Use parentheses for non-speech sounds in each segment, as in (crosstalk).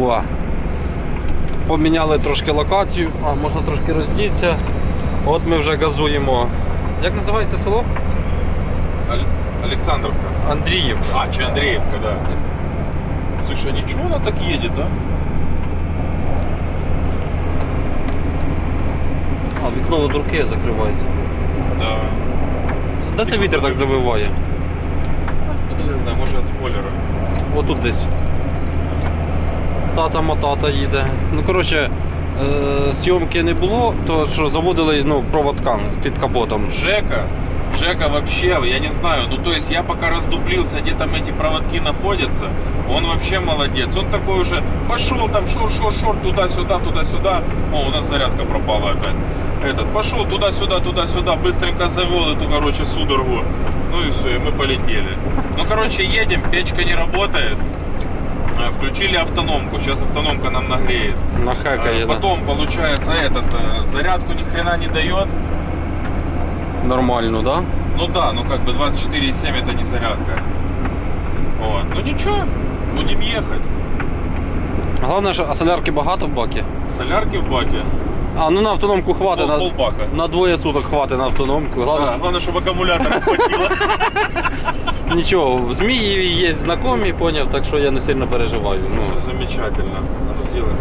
О. Поміняли трошки локацію, а можна трошки роздітися. От ми вже газуємо. Як називається село? Александровка. Андріївка. А, че Андреевка, да. Слушай, а ничего она так едет, а? А вікно від руки закривається. Да. Де це вітер так завиває? Ну, не знаю, может от спойлера. Отут десь Тата мотата їде. Ну, коротше, е, зйомки не було, то що заводили ну, проводками під капотом. Жека, Жека вообще, я не знаю, ну то есть я пока раздуплился, где там эти проводки находятся, он вообще молодец. Он такой уже пошел там шор-шор-шор, туда-сюда, туда-сюда. О, у нас зарядка пропала опять. Этот, пошел туда-сюда, туда-сюда, быстренько завел эту, короче, судорогу. Ну и все, и мы полетели. Ну, короче, едем, печка не работает. Э, Включили автономку, сейчас автономка нам нагреет. Нахекає, Э, да. Потом, получается, этот, э, зарядку ни хрена не дает. Нормально, да? Ну да, ну как бы 24,7 это не зарядка. Вот. Ну ничего, будем ехать. Головне, що а солярки багато в бакі. Солярки в баке. А, ну на автономку хватить. Пол, На, на двоє суток хватить на автономку. Главное, Да, главное, чтобы аккумулятора хватило. (laughs) нічого, в Змієві є знайомі, поняв, так що я не сильно переживаю. Ну, Все замечательно. А ну сделаем.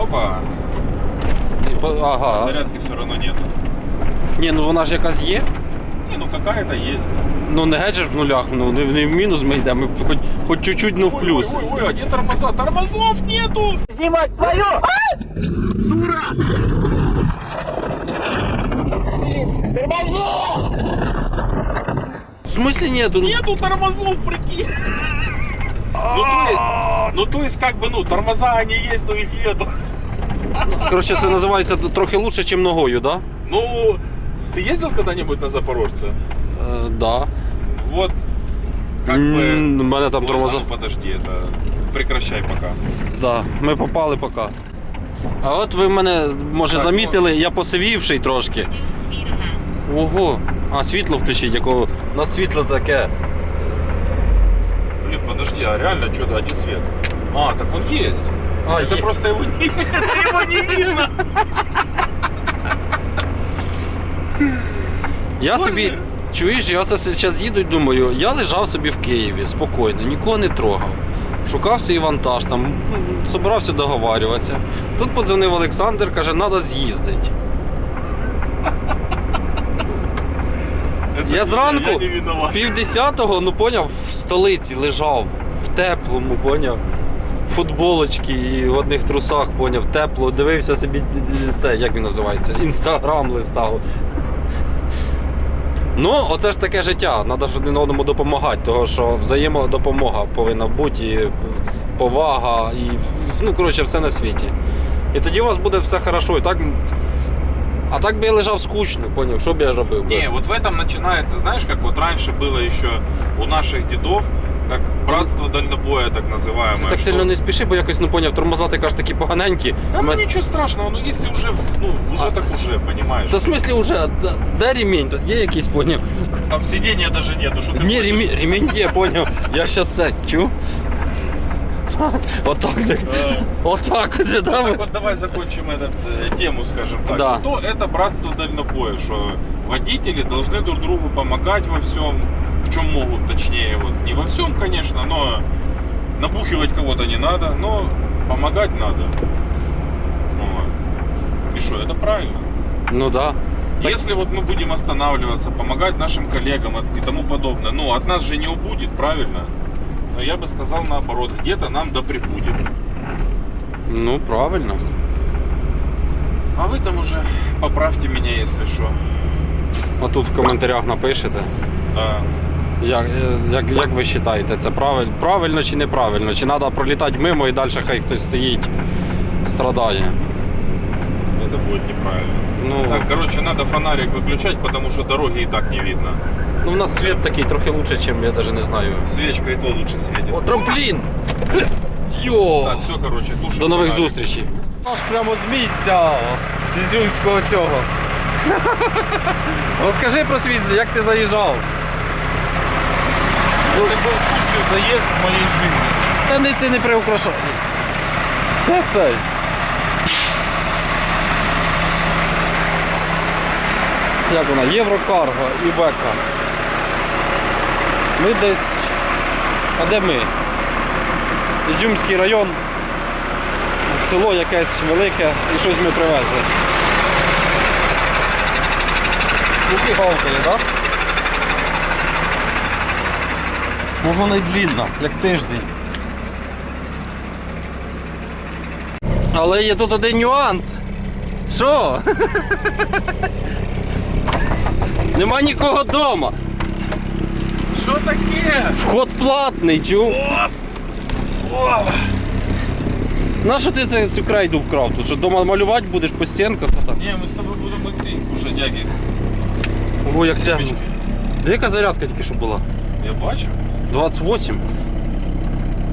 Опа. і по- ага. Зарядки все равно нету. Ні, ну вона ж якась є. Не, ну какая-то есть. Ну не геть же в нулях, ну не, не в мінус ми йдемо, ми хоч, хоч чуть-чуть, ну в плюс. Ой, ой, ой, а где тормоза? Тормозов нету! Снимать твою! Тормозов! В смысле нету? Ну, Нету тормозов, прикинь. Ну то, есть, ну то есть как бы, ну тормоза они есть, но их нету. Коротше, це називається трохи лучше, ніж ногою, да? Ну, ты ездил когда-нибудь на Запорожце? Е, да. Вот, как М, бы... У мене там Ой, тормоза. а ну, подожди, это... Прекращай пока. Да, ми попали поки. А от ви мене, може, Так, замітили, я посивівший трошки. Ого. А світло включіть, якого. У нас світло таке. Блин, подожди, а реально что-то один свет? А, так он есть. А, это е- просто его не, это (laughs) его не видно. Я Боже. собі. Чуєш, я це зараз їду і думаю, я лежав собі в Києві спокійно, нікого не трогав. Шукав свій вантаж, там, ну, собирався договарюватися. Тут подзвонив Олександр, каже, треба з'їздити. Я зранку. Пів десятого, ну поняв, в столиці лежав, в теплому, поняв. Футболочки і в одних трусах, поняв, тепло, дивився собі д- д- це, як він називається, інстаграм листав. Ну, оце ж таке життя. Треба ж один одному допомагати, тому що взаємодопомога повинна бути, і повага, і ну, коротше, все на світі. І тоді у вас буде все хорошо. І так, а так би я лежав скучно, поняв, що б я робив? Ні, вот в этом начинается, знаешь, как вот раньше было еще у наших дедов, как братство дальнобоя так называемое. Ти так что- сильно не спіши, бо якось не поняв, тормоза ти кажеш такі поганенькі. Да ну Ми- ничего страшного, ну если уже, ну уже так уже, понимаешь. Та в смислі вже, де, де ремінь? Тут є якийсь поняв? Там сиденья даже нету, что ты Ні, хочешь? ремінь, ремінь є, поняв. Я щас це чу. Отак, так. Э, Отак ось Так да? вот давай закончим эту тему, скажем так. Да. Зато это братство дальнобоя, что водители должны друг другу помогать во всем, в чем могут, точнее, вот не во всем, конечно, но набухивать кого-то не надо, но помогать надо. Вот. И что, это правильно. Ну да. Если вот мы будем останавливаться, помогать нашим коллегам и тому подобное, ну от нас же не убудет, правильно? Но я бы сказал наоборот, где-то нам да прибудет. Ну, правильно. А вы там уже поправьте меня, если что. Отут в коментарях напишете. Да. Як, як, як ви вважаєте, це правиль, правильно чи неправильно? Чи треба пролітати мимо і далі хай хтось стоїть, страдає? Это будет неправильно. Ну, Так, короче, надо фонарик выключать, потому что дороги и так не видно. ну в нас світ такий трохи лучше, ніж я навіть не знаю. Свечка и то лучше светит. О, трамплін! Йо! Так, все, короче, тушим До нових фонарик. зустрічей. Аж прямо з місця з Ізюмського цього. (laughs) Розкажи про свій, як ти заїжджав. Это был худший заезд в моей жизни. Та не ти не приукрашай. Це цей. Як вона? Єврокарго і Века. Ми десь. А де ми? Ізюмський район. Село якесь велике і щось ми привезли. Куки гавкає, так? Ну вона й длінна, як тиждень. Але є тут один нюанс. Що? (laughs) Нема нікого вдома. Що таке? Вход платний, чув. Нащо ти це, цю крайду вкрав? Тут що вдома малювати будеш по стінках? Отак. Не, ми з тобою будемо ці кушадяки. Ого, як. Де яка зарядка тільки що була? Я бачу. 28.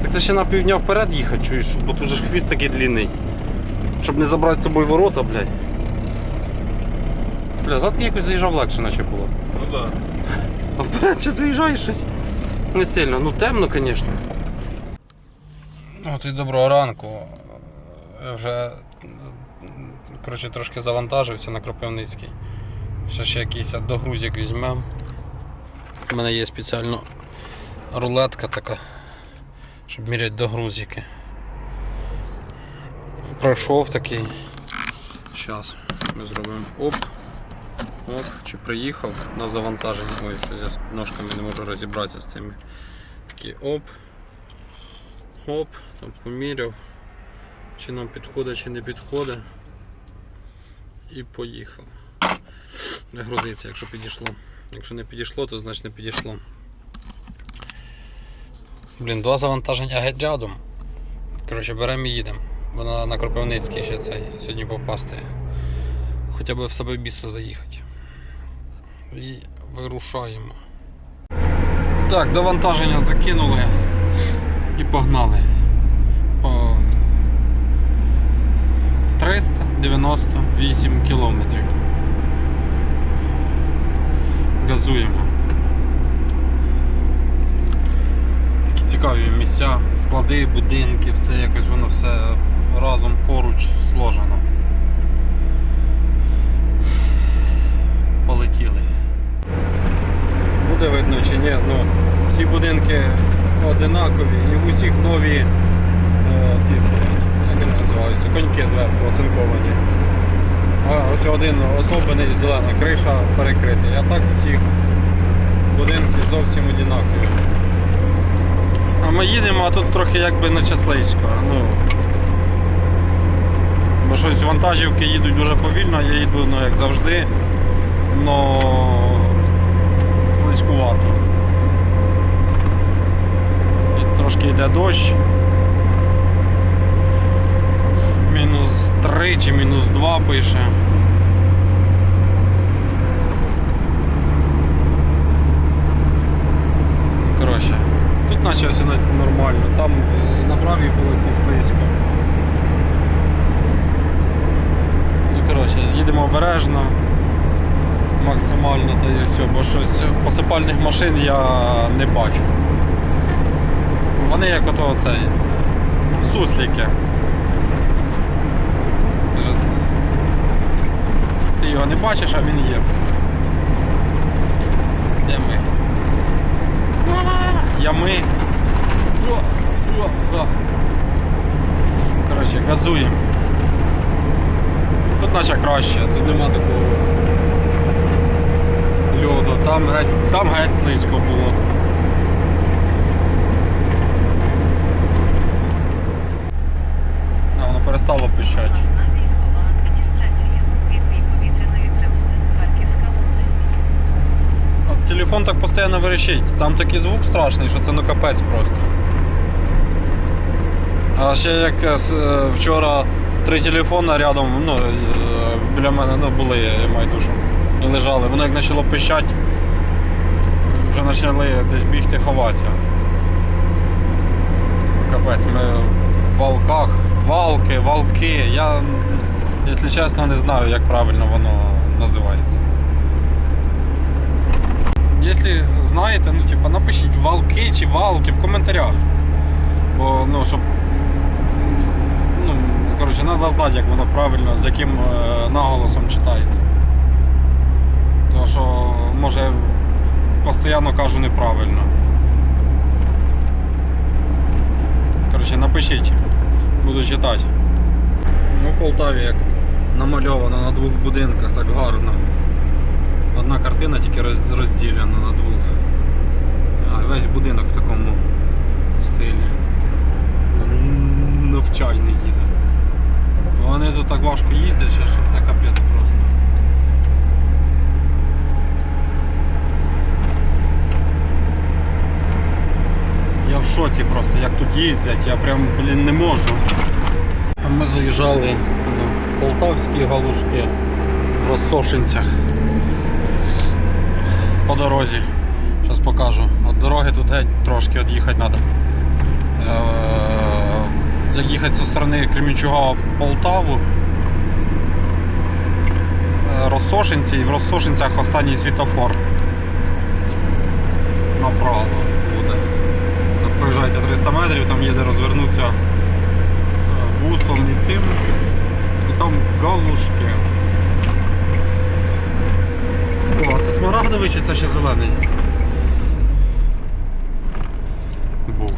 Так це ще на півдня вперед їхати, чуєш, бо тут же ж хвіст такий длинний. Щоб не забрати з собою ворота, блядь. Бля, задки якось заїжджав легше, наче було. Ну да. А вперед ще заїжджаєш щось не сильно. Ну темно, звісно. От і доброго ранку. Я вже коротше, трошки завантажився на Кропивницький. Ще ще якийсь догрузик візьмемо. У мене є спеціально рулетка така, щоб міряти догрузики. Пройшов такий. Зараз ми зробимо оп. Оп, чи приїхав на завантаження. Ой, щось я ножками не можу розібратися з цими. Такі оп. Оп, там поміряв. Чи нам підходить, чи не підходить. І поїхав. Грузиться, якщо підійшло. Якщо не підійшло, то значить не підійшло. Блін, два завантаження геть рядом. Коротше, беремо і їдемо. Бо на, Кропивницький ще цей сьогодні попасти. Хоча б в себе місто заїхати. І вирушаємо. Так, до вантаження закинули і погнали. По 398 кілометрів. Газуємо. Такі цікаві місця, склади, будинки, все якось воно все разом поруч сложено. Полетіли. Буде видно чи ні, ну всі будинки одинакові і в усіх нові е, ці стоять. Як вони називаються? Коньки зверху оцинковані. А ось один особений зелена криша перекритий. А так всіх будинки зовсім одинакові. А ми їдемо, а тут трохи якби наче слизько. Ну, бо щось вантажівки їдуть дуже повільно, я їду ну, як завжди, но слизькувато. Трошки йде дощ. Мінус 3 чи мінус 2 пише. Коротше, тут наче все нормально, там е, на правій полосі слизько. Ну, коротше, їдемо обережно, максимально та і все, бо щось посипальних машин я не бачу. Вони як ото цей сусліки. Ти його не бачиш, а він є. Де ми? Ями. О, о, о. Коротше, газуємо. Тут наче краще, тут нема такого льоду. Там геть, там геть слизько було. А, воно перестало пищати. Область. Телефон так постійно верещить. Там такий звук страшний, що це ну капець просто. А ще як е, е, вчора три телефони рядом, ну, е, біля мене ну, були, душу, і лежали. Воно як почало пищать, вже почали десь бігти ховатися. Капець, ми в валках, валки, валки. Я, якщо чесно, не знаю, як правильно воно називається. Якщо знаєте, ну типа напишіть валки чи валки в коментарях. Бо ну, щоб треба знати, як воно правильно, з яким е, наголосом читається. Тому що, може, постійно кажу неправильно. Коротше, напишіть, буду читати. Ну, в Полтаві як намальовано на двох будинках так гарно. Одна картина тільки розділена на двох. А весь будинок в такому стилі. Навчальний їде. Вони тут так важко їздять, що це капець просто. Я в шоці просто, як тут їздять, я прям, блін, не можу. Ми заїжджали на полтавські галушки в Розсошинцях по дорозі. Зараз покажу. От дороги тут геть трошки від'їхати треба. Як їхати зі сторони Кремінчуга в Полтаву. е, Розсошинці і в Розсошинцях останній світофор. Направо буде. Проїжджайте 300 метрів, там є де розвернутися е, бусом і цим. І там галушки. О, це смарагдовий чи це ще зелений? Був.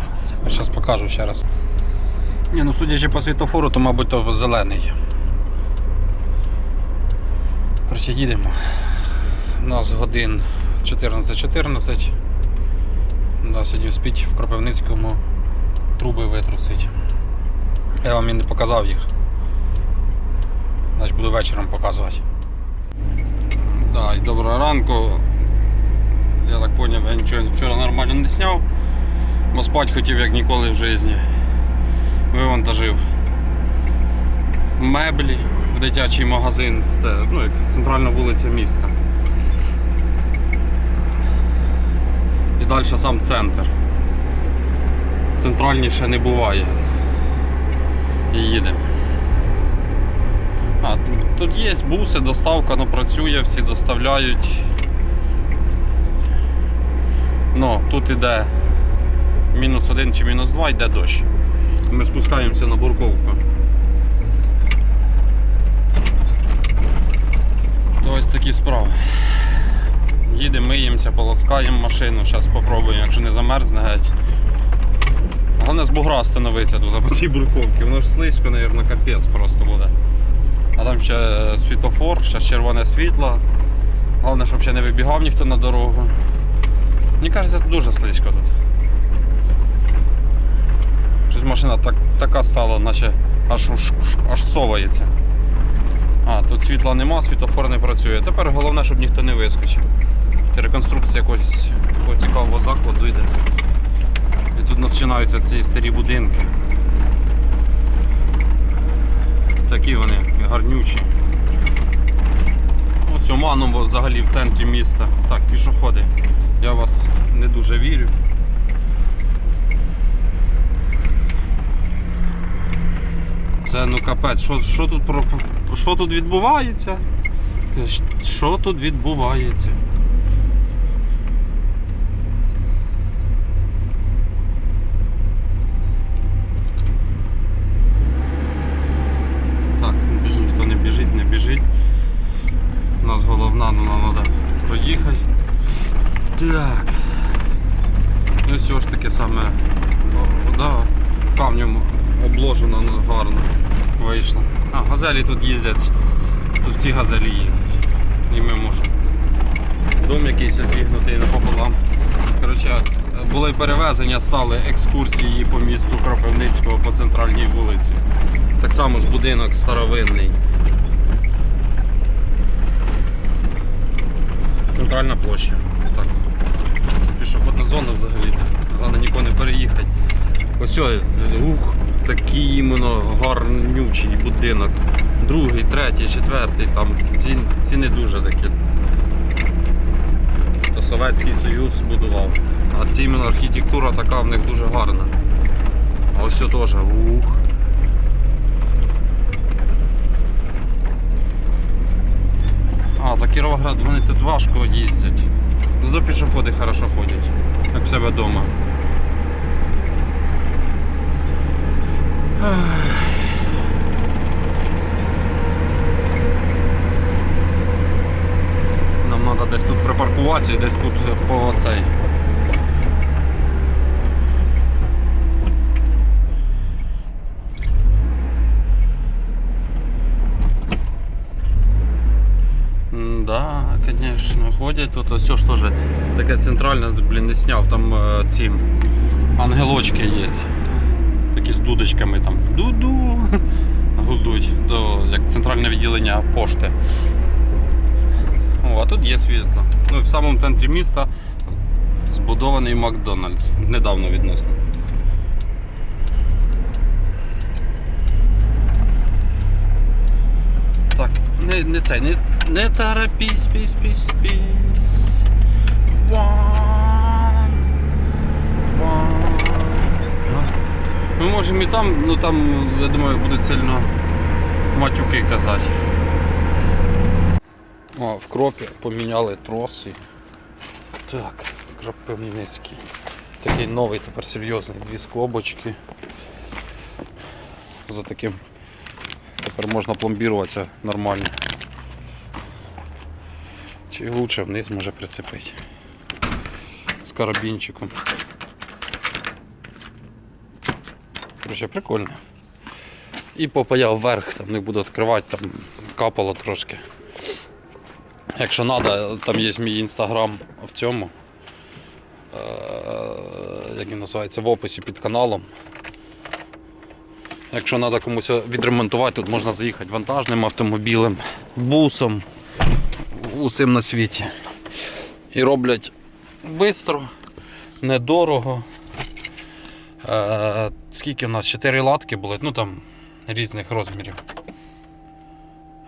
Зараз покажу ще раз. Ні, ну судячи по світофору, то мабуть то зелений. Коротше, їдемо. У нас годин 14-14. Да, сьогодні спіть в Кропивницькому труби витрусить. Я вам і не показав їх. Значить буду вечором показувати. Да, і доброго ранку. Я так зрозумів, я нічого вчора нормально не зняв, бо спати хотів як ніколи в житті. Вивантажив меблі в дитячий магазин. Це ну, центральна вулиця міста. І далі сам центр. Центральніше не буває. І їдемо. А, тут є буси, доставка, ну працює, всі доставляють. Ну, тут іде мінус один чи мінус два, йде дощ. Ми спускаємося на бурковку. То ось такі справи. Їдемо, миємося, полоскаємо машину, зараз спробуємо, якщо не замерзне геть. Головне з бугра становиться тут, по цій бурковці. Воно ж слизько, мабуть, капець просто буде. А там ще світофор, ще червоне світло. Головне, щоб ще не вибігав ніхто на дорогу. Мені кажеться, дуже слизько тут. Машина так, така стала, наче аж, аж, совається. А, тут світла нема, світофор не працює. Тепер головне, щоб ніхто не вискочив. Реконструкція якогось цікавого закладу йде. І тут починаються ці старі будинки. Такі вони гарнючі. Ось Оманово взагалі в центрі міста. Так, пішоходи. Я вас не дуже вірю. Це ну капець, що, що, тут, про- що тут відбувається? Що тут відбувається? Так, біжить, ніхто не біжить, не біжить. У нас головна, ну нам треба проїхати. Так. Ось цього ж таке саме о, вода камнем обложена ну, гарно вийшла. А, газелі тут їздять. Тут всі газелі їздять. І ми можемо. Дом якийсь зігнутий напополам. Коротше, були перевезення, стали екскурсії по місту Кропивницького по центральній вулиці. Так само ж будинок старовинний. Центральна площа. Так. Пішохідна зона взагалі. Головне нікого не переїхати. Ось ой, ух, такий іменно гарнючий будинок. Другий, третій, четвертий, там ці, ці не дуже такі. То Совєтський Союз будував. А ці іменно архітектура така в них дуже гарна. А ось це теж. Ух. А, за Кіровоград вони тут важко їздять. Зато пішоходи хорошо ходять, як в себе вдома. Нам треба десь тут припаркуватися і десь тут по цей. Да, конечно, ходять тут все ж теж таке центральне, блін, не сняв, там е, ці ангелочки є. Такі з дудочками там ду-ду (laughs) гудуть, то як центральне відділення пошти. О, а тут є світло. Ну, в самому центрі міста збудований Макдональдс. Недавно відносно. Так, не, не цей, не, не торопись, пісь, пісь. One. Ми можемо і там, ну там, я думаю, будуть сильно матюки казати. О, в кропі поміняли троси. Так, Кропивницький. Такий новий тепер серйозний, дві скобочки. За таким тепер можна пломбіруватися нормально. Чи лучше вниз може прицепити. З карабінчиком. Короче, прикольно. І попаяв вверх, там не буду відкривати, там капало трошки. Якщо треба, там є мій інстаграм в цьому. Е, Як він називається, в описі під каналом. Якщо треба комусь відремонтувати, тут можна заїхати вантажним автомобілем, бусом, усім на світі. І роблять швидко, недорого. Е, скільки у нас? 4 латки були, ну там різних розмірів.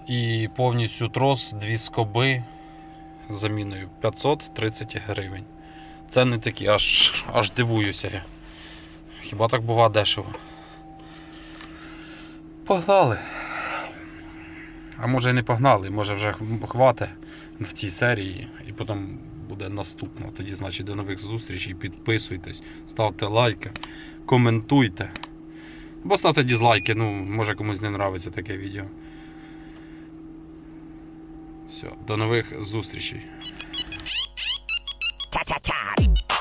І повністю трос, дві скоби заміною 530 гривень. Це не такі, аж, аж дивуюся я. Хіба так бува дешево? Погнали. А може і не погнали, може вже хватить в цій серії і потім буде наступна. Тоді, значить, до нових зустрічей. Підписуйтесь, ставте лайки, коментуйте. Або ставте дізлайки, ну, може комусь не подобається таке відео. Все, до нових зустрічей. Cha.